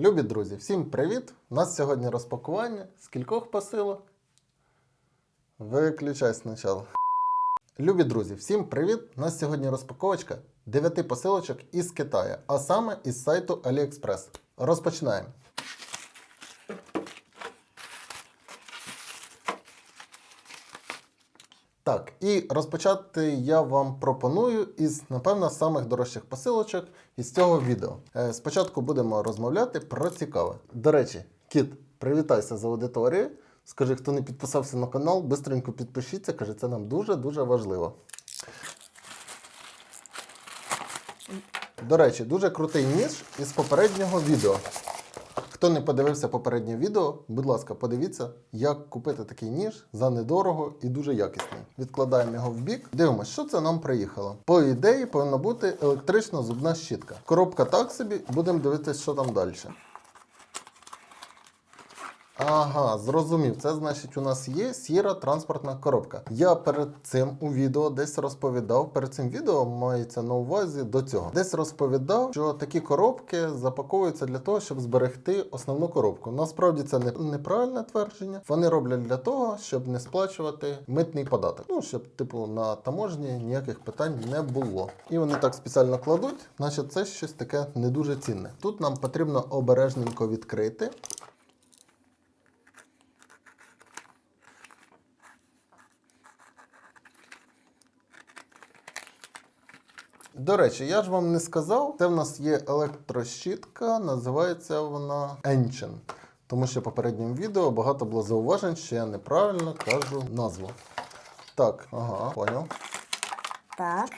Любі друзі, всім привіт! У нас сьогодні розпакування з кількох посилок. Виключай спочатку. Любі друзі, всім привіт! У нас сьогодні розпаковочка 9 посилочок із Китаю, а саме із сайту AliExpress. Розпочинаємо. Так, і розпочати я вам пропоную із, напевно, самих дорожчих посилочок із цього відео. Е, спочатку будемо розмовляти про цікаве. До речі, кіт, привітайся з аудиторією. Скажи, хто не підписався на канал, бистренько підпишіться, каже, це нам дуже-дуже важливо. До речі, дуже крутий ніж із попереднього відео. Хто не подивився попереднє відео, будь ласка, подивіться, як купити такий ніж за недорого і дуже якісний. Відкладаємо його в бік. Дивимося, що це нам приїхало. По ідеї повинна бути електрична зубна щітка. Коробка так собі, будемо дивитися, що там далі. Ага, зрозумів. Це значить, у нас є сіра транспортна коробка. Я перед цим у відео десь розповідав. Перед цим відео мається на увазі до цього. Десь розповідав, що такі коробки запаковуються для того, щоб зберегти основну коробку. Насправді це не неправильне твердження. Вони роблять для того, щоб не сплачувати митний податок. Ну щоб, типу, на таможні ніяких питань не було. І вони так спеціально кладуть, значить це щось таке не дуже цінне. Тут нам потрібно обережненько відкрити. До речі, я ж вам не сказав, це в нас є електрощітка, називається вона Ancient. Тому що в попередньому відео багато було зауважень, що я неправильно кажу назву. Так, ага, поняв. Так.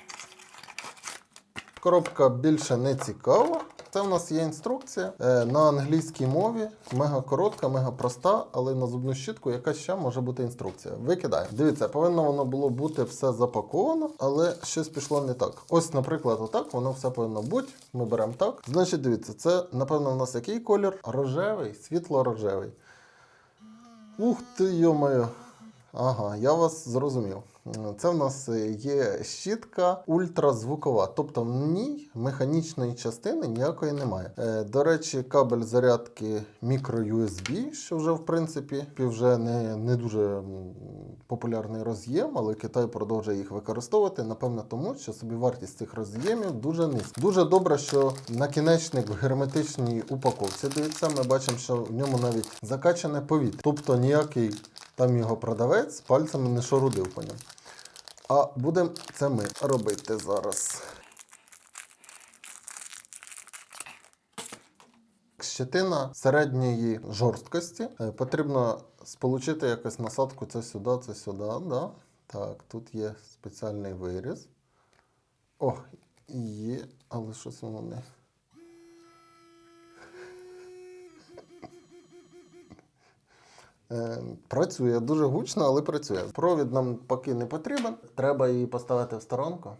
Коробка більше не цікава. Це в нас є інструкція е, на англійській мові, мега коротка, мега проста, але на зубну щітку яка ще може бути інструкція. Викидаємо. Дивіться, повинно воно було бути все запаковано, але щось пішло не так. Ось, наприклад, отак воно все повинно бути. Ми беремо так. Значить, дивіться, це напевно в нас який колір? Рожевий, світло-рожевий. Ух ти, йо-моє. Ага, я вас зрозумів. Це в нас є щітка ультразвукова, тобто в ній механічної частини ніякої немає. Е, До речі, кабель зарядки мікро-USB, що вже в принципі вже не, не дуже популярний роз'єм, але Китай продовжує їх використовувати. Напевно, тому що собівартість цих роз'ємів дуже низька. Дуже добре, що накінечник в герметичній упаковці. Дивіться, ми бачимо, що в ньому навіть закачане повітря. Тобто ніякий там його продавець пальцями не шарудив по ньому. А будемо це ми робити зараз. Щетина середньої жорсткості. Е, Потрібно сполучити якось насадку це сюди, це сюди. Да? Так, тут є спеціальний виріз. О, є, але щось воно не. Працює дуже гучно, але працює. Провід нам поки не потрібен. Треба її поставити в сторонку.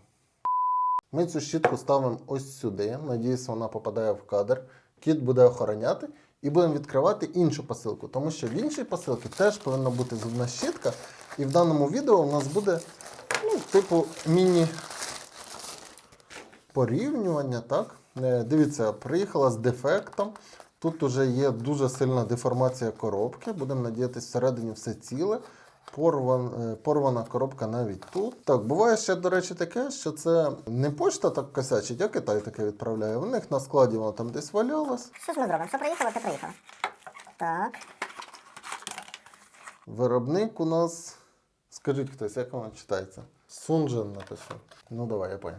Ми цю щітку ставимо ось сюди. Надіюсь, вона попадає в кадр. Кіт буде охороняти. І будемо відкривати іншу посилку, тому що в іншій посилці теж повинна бути зубна щітка. І в даному відео у нас буде, ну, типу, міні порівнювання, так? Е, Дивіться, приїхала з дефектом. Тут вже є дуже сильна деформація коробки. Будемо надіятися, всередині все ціле. Порван, е, порвана коробка навіть тут. Так, буває ще, до речі, таке, що це не почта так косячить, а Китай таке відправляє. У них на складі воно там десь валялось. Що ж ми зробимо? Що приїхало, те приїхало. Так. Виробник у нас. Скажіть хтось, як воно читається? Сунжен напишу. Ну давай, я понял.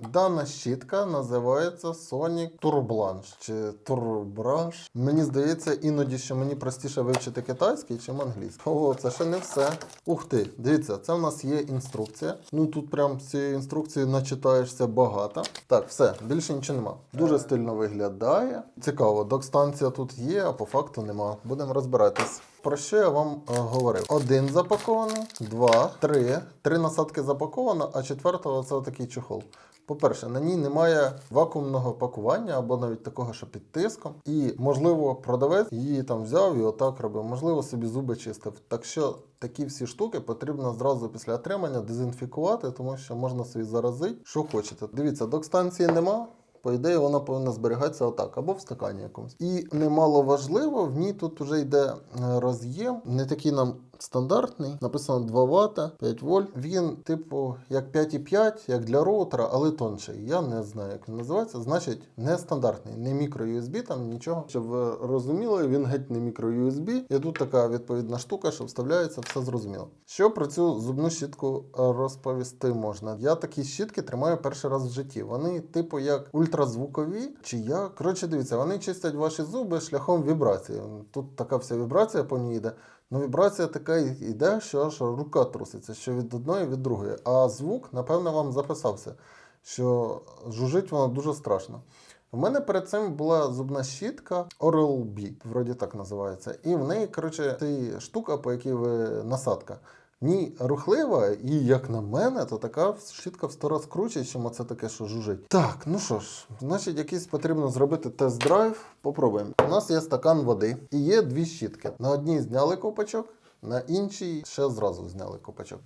Дана щітка називається Sonic Turblanche чи Turbrush. Мені здається, іноді, що мені простіше вивчити китайський, чим англійський. О, це ще не все. Ух ти, дивіться, це в нас є інструкція. Ну тут прям з цієї інструкції начитаєшся багато. Так, все, більше нічого нема. Дуже стильно виглядає. Цікаво, док-станція тут є, а по факту нема. Будемо розбиратись. Про що я вам е, говорив? Один запакований, два, три. Три насадки запаковано, а четвертого це такий чохол. По-перше, на ній немає вакуумного пакування або навіть такого, що під тиском. І, можливо, продавець її там взяв і отак робив, можливо, собі зуби чистив. Так що такі всі штуки потрібно зразу після отримання дезінфікувати, тому що можна собі заразити, що хочете. Дивіться, док-станції нема. по ідеї, вона повинна зберігатися отак, або в стакані якомусь. І немало важливо, в ній тут вже йде е, роз'єм, не такий нам стандартний. Написано 2 Вт, 5 вольт. Він, типу, як 5,5, як для роутера, але тонший. Я не знаю, як він називається. Значить, не стандартний, не мікро-USB, там нічого. Щоб ви розуміли, він геть не мікро-USB. І тут така відповідна штука, що вставляється, все зрозуміло. Що про цю зубну щітку розповісти можна? Я такі щітки тримаю перший раз в житті. Вони, типу, як ультразвукові, чи як. Коротше, дивіться, вони чистять ваші зуби шляхом вібрації. Тут така вся вібрація по ній йде. Ну, вібрація така йде, що аж рука труситься, що від одної, від другої. А звук, напевно, вам записався, що жужить воно дуже страшно. У мене перед цим була зубна щітка Oral-B, вроді так називається. І в неї, коротше, штука, по якій ви насадка. В ній рухлива, і як на мене, то така щітка в сто раз круче, ніж оце таке, що жужить. Так, ну що ж, значить, якийсь потрібно зробити тест-драйв. Попробуємо. У нас є стакан води і є дві щітки. На одній зняли ковпачок, на іншій ще зразу зняли ковпачок.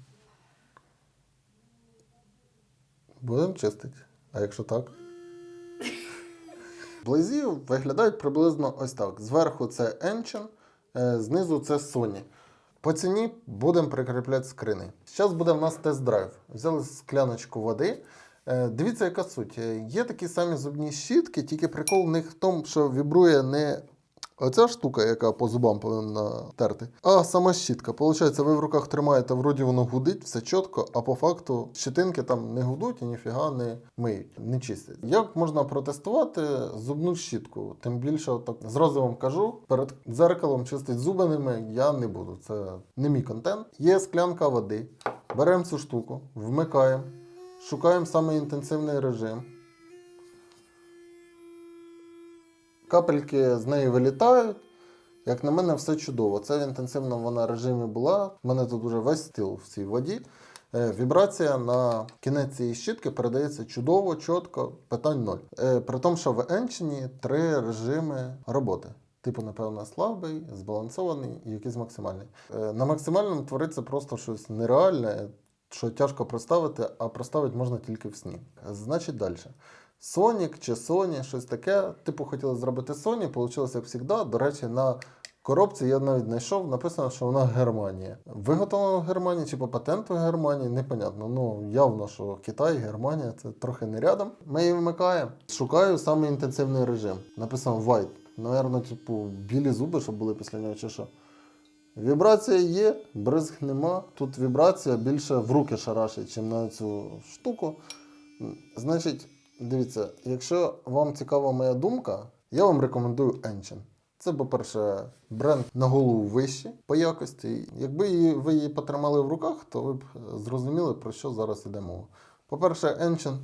Будемо чистити. А якщо так? Близі виглядають приблизно ось так. Зверху це Engine, е, знизу це Sony. По ціні будемо прикріпляти скрини. Зараз буде в нас тест-драйв. Взяли скляночку води. Е, Дивіться, яка суть. Е, Є такі самі зубні щітки, тільки прикол в них в тому, що вібрує не оця штука, яка по зубам повинна терти, а сама щітка. Получається, ви в руках тримаєте, вроді воно гудить, все чітко, а по факту щетинки там не гудуть і ніфіга не миють, не чистять. Як можна протестувати зубну щітку? Тим більше, отак, зразу вам кажу, перед дзеркалом чистить зуби ними я не буду. Це не мій контент. Є склянка води. Беремо цю штуку, вмикаємо, шукаємо саме інтенсивний режим. Капельки з неї вилітають. Як на мене, все чудово. Це в інтенсивному вона режимі була. У мене тут уже весь стіл в цій воді. Е, Вібрація на кінець цієї щітки передається чудово, чітко, питань ноль. Е, При тому, що в Енчині три режими роботи. Типу, напевно, слабий, збалансований і якийсь максимальний. Е, На максимальному твориться просто щось нереальне, що тяжко проставити, а проставити можна тільки в сні. Значить, далі. Sonic чи Sony, щось таке. Типу хотіли зробити Sony, вийшло як завжди. До речі, на коробці я навіть знайшов, написано, що вона Германія. Виготовлена в Германії чи по патенту Германії, непонятно. Ну, явно, що Китай, Германія це трохи не рядом. Ми її вмикаємо. Шукаю саме інтенсивний режим. Написано White. Наверно, типу, білі зуби, щоб були після нього, чи що. Вібрація є, бризг нема. Тут вібрація більше в руки шарашить, ніж на цю штуку. Значить, дивіться, якщо вам цікава моя думка, я вам рекомендую Engine. Це, по-перше, бренд на голову вищий по якості. Якби ви її потримали в руках, то ви б зрозуміли, про що зараз іде мова. По-перше, Engine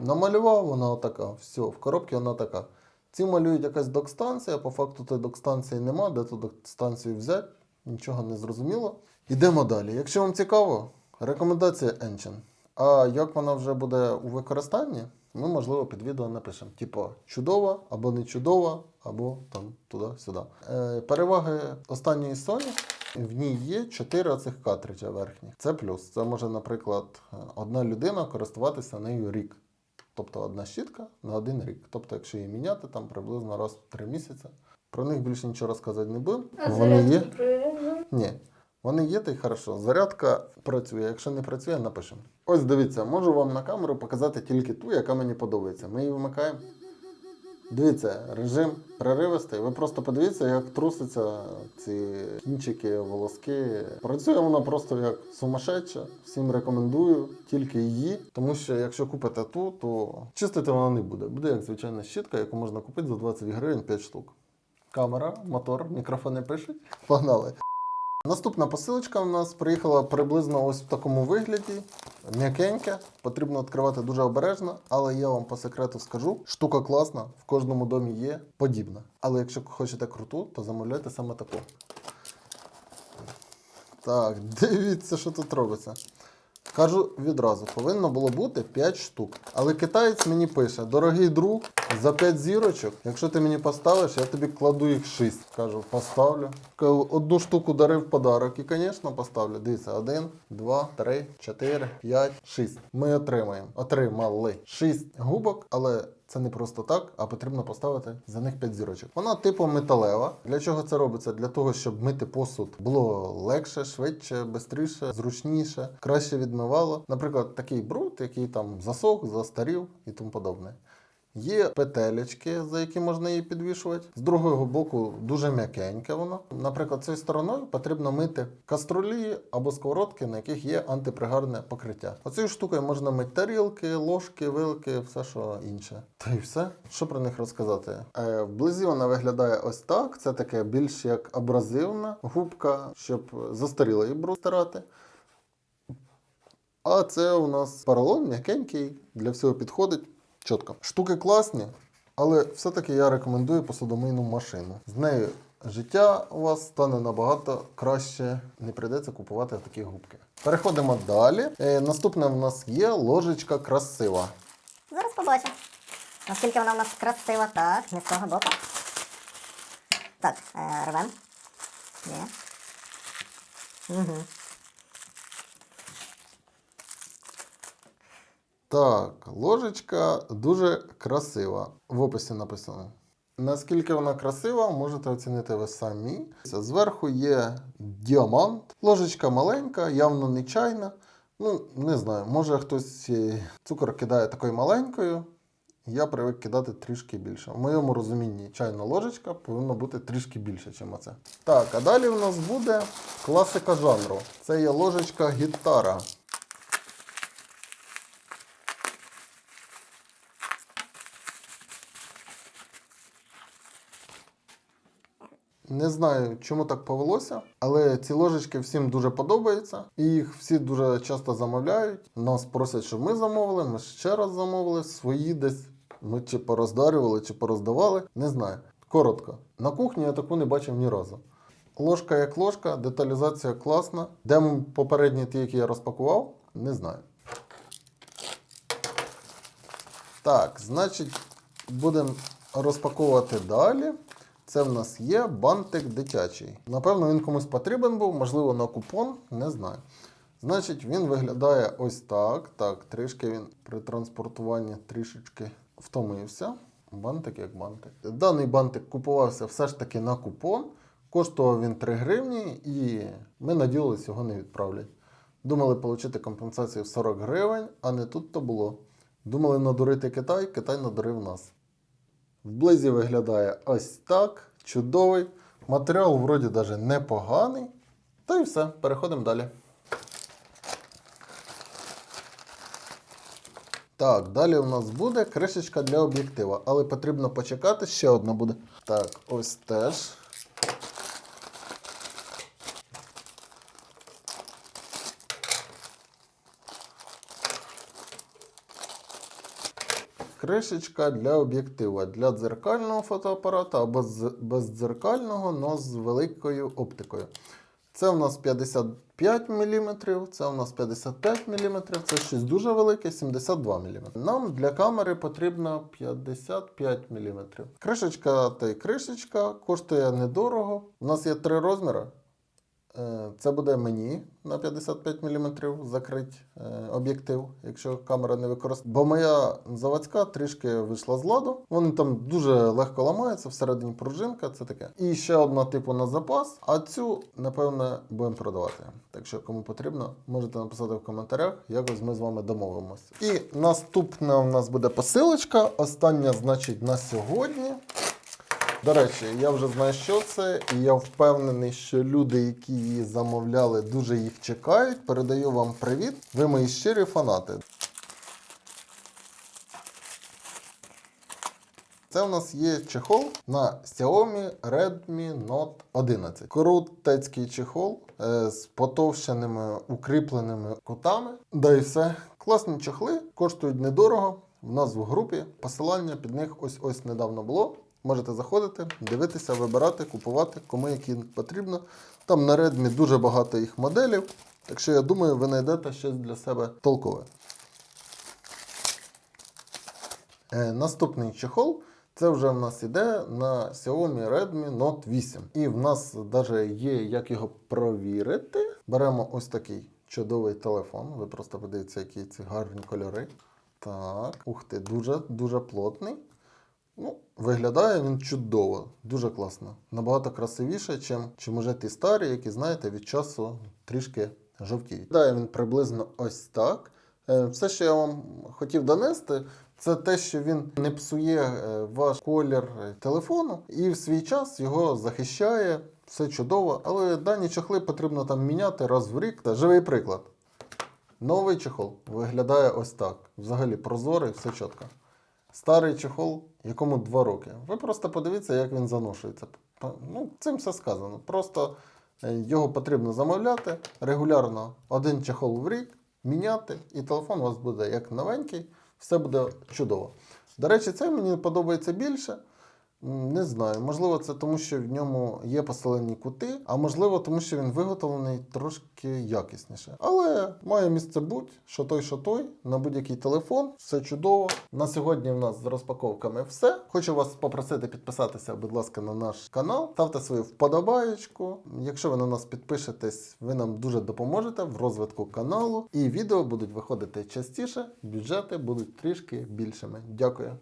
намалював, вона отака. Все, в коробці вона така. Ці малюють якась док-станція, по факту тої док-станції нема, де ту док-станцію взяти, нічого не зрозуміло. Йдемо далі. Якщо вам цікаво, рекомендація Engine. А як вона вже буде у використанні, ми, можливо, під відео напишемо. Типу, чудова або не чудова, або там туди-сюди. Е, переваги останньої Sony. В ній є 4 оцих картриджа верхніх. Це плюс. Це може, наприклад, одна людина користуватися нею рік. Тобто одна щітка на один рік. Тобто, якщо її міняти, там приблизно раз в 3 місяці. Про них більше нічого розказати не буду. Вони є. Ні. Вони є, та й хорошо. Зарядка працює. Якщо не працює, напишемо. Ось дивіться, можу вам на камеру показати тільки ту, яка мені подобається. Ми її вмикаємо. Дивіться, режим преривистий. Ви просто подивіться, як трусяться ці кінчики, волоски. Працює вона просто як сумасшедша. Всім рекомендую тільки її, тому що якщо купите ту, то чистити вона не буде. Буде як звичайна щітка, яку можна купити за 20 гривень 5 штук. Камера, мотор, мікрофони пишуть. Погнали. Наступна посилочка у нас приїхала приблизно ось в такому вигляді. М'якеньке, потрібно відкривати дуже обережно, але я вам по секрету скажу: штука класна, в кожному домі є подібна. Але якщо хочете круту, то замовляйте саме таку. Так, дивіться, що тут робиться. Кажу відразу, повинно було бути 5 штук. Але китаєць мені пише: дорогий друг, за 5 зірочок, якщо ти мені поставиш, я тобі кладу їх 6. Кажу, поставлю. Одну штуку дарив подарок і, звісно, поставлю. Дивіться, 1, 2, 3, 4, 5, 6. Ми отримаємо. Отримали 6 губок, але Це не просто так, а потрібно поставити за них 5 зірочок. Вона типу металева. Для чого це робиться? Для того, щоб мити посуд було легше, швидше, швидше, зручніше, краще відмивало. Наприклад, такий бруд, який там засох, застарів і тому подобне. Є петелечки, за які можна її підвішувати. З другого боку дуже м'якеньке воно. Наприклад, цією стороною потрібно мити каструлі або сковородки, на яких є антипригарне покриття. Оцією штукою можна мити тарілки, ложки, вилки, все що інше. Та й все. Що про них розказати? Е, вблизі вона виглядає ось так. Це таке більш як абразивна губка, щоб застарілий бруд стирати. А це у нас поролон м'якенький, для всього підходить. Чітко. Штуки класні, але все-таки я рекомендую посудомийну машину. З нею життя у вас стане набагато краще, не прийдеться купувати такі губки. Переходимо далі. Е, наступне в нас є ложечка красива. Зараз побачимо. Наскільки вона в нас красива. Так, не з того боку. Так, е, рвем. Є. Угу. Так, ложечка дуже красива. В описі написано. Наскільки вона красива, можете оцінити ви самі. Зверху є діамант. Ложечка маленька, явно не чайна. Ну, не знаю, може хтось е, цукор кидає такою маленькою. Я привик кидати трішки більше. В моєму розумінні чайна ложечка повинна бути трішки більше, ніж оце. Так, а далі в нас буде класика жанру. Це є ложечка гітара. Не знаю, чому так повелося, але ці ложечки всім дуже подобаються. І їх всі дуже часто замовляють. Нас просять, щоб ми замовили. Ми ще раз замовили. Свої десь ми чи пороздарювали, чи пороздавали. Не знаю. Коротко. На кухні я таку не бачив ні разу. Ложка як ложка, деталізація класна. Де попередні ті, які я розпакував, не знаю. Так, значить, будемо розпаковувати далі. Це в нас є бантик дитячий. Напевно, він комусь потрібен був, можливо, на купон, не знаю. Значить, він виглядає ось так. Так, трішки він при транспортуванні трішечки втомився. Бантик як бантик. Даний бантик купувався все ж таки на купон. Коштував він 3 гривні, і ми надіялися, його не відправлять. Думали отримати компенсацію в 40 гривень, а не тут то було. Думали надурити Китай, Китай надурив нас. Вблизі виглядає ось так. Чудовий. Матеріал вроді даже непоганий. Та і все, переходимо далі. Так, далі у нас буде кришечка для об'єктива, але потрібно почекати, ще одна буде. Так, ось теж. Кришечка для об'єктива для дзеркального фотоапарата або бездзеркального, але з великою оптикою. Це у нас 55 мм, це у нас 55 мм, це щось дуже велике, 72 мм. Нам для камери потрібно 55 мм. Кришечка та й кришечка коштує недорого. У нас є три розміри. Е, Це буде мені на 55 мм закрити об'єктив, якщо камера не використовує. Бо моя заводська трішки вийшла з ладу. Вони там дуже легко ламаються, всередині пружинка, це таке. І ще одна типу на запас, а цю, напевне, будемо продавати. Так що, кому потрібно, можете написати в коментарях, якось ми з вами домовимося. І наступна у нас буде посилочка. Остання, значить, на сьогодні. До речі, я вже знаю, що це, і я впевнений, що люди, які її замовляли, дуже їх чекають. Передаю вам привіт. Ви мої щирі фанати. Це у нас є чехол на Xiaomi Redmi Note 11. Крутецький чехол е, з потовщеними укріпленими кутами. Да і все. Класні чехли, коштують недорого. В нас в групі посилання під них ось ось недавно було. Можете заходити, дивитися, вибирати, купувати, кому які потрібно. Там на Redmi дуже багато їх моделів. Так що я думаю, ви знайдете щось для себе толкове. Е, наступний чехол. Це вже в нас іде на Xiaomi Redmi Note 8. І в нас навіть є як його провірити. Беремо ось такий чудовий телефон. Ви просто подивіться, які ці гарні кольори. Так, ух ти, дуже, дуже плотний. Ну, виглядає він чудово, дуже класно. Набагато красивіше, чим, чим уже ті старі, які, знаєте, від часу трішки жовтіють. Виглядає він приблизно ось так. Е, Все, що я вам хотів донести, це те, що він не псує е, ваш колір е, телефону і в свій час його захищає. Все чудово, але дані чохли потрібно там міняти раз в рік. Та живий приклад. Новий чехол виглядає ось так. Взагалі прозорий, все чітко. Старий чехол, якому 2 роки. Ви просто подивіться, як він заношується. Ну, цим все сказано. Просто е, його потрібно замовляти регулярно один чехол в рік, міняти, і телефон у вас буде як новенький, все буде чудово. До речі, це мені подобається більше. Не знаю, можливо, це тому, що в ньому є посилені кути, а можливо, тому що він виготовлений трошки якісніше. Але має місце бути, що той, що той, на будь-який телефон, все чудово. На сьогодні в нас з розпаковками все. Хочу вас попросити підписатися, будь ласка, на наш канал. Ставте свою вподобаєчку. Якщо ви на нас підпишетесь, ви нам дуже допоможете в розвитку каналу. І відео будуть виходити частіше, бюджети будуть трішки більшими. Дякую.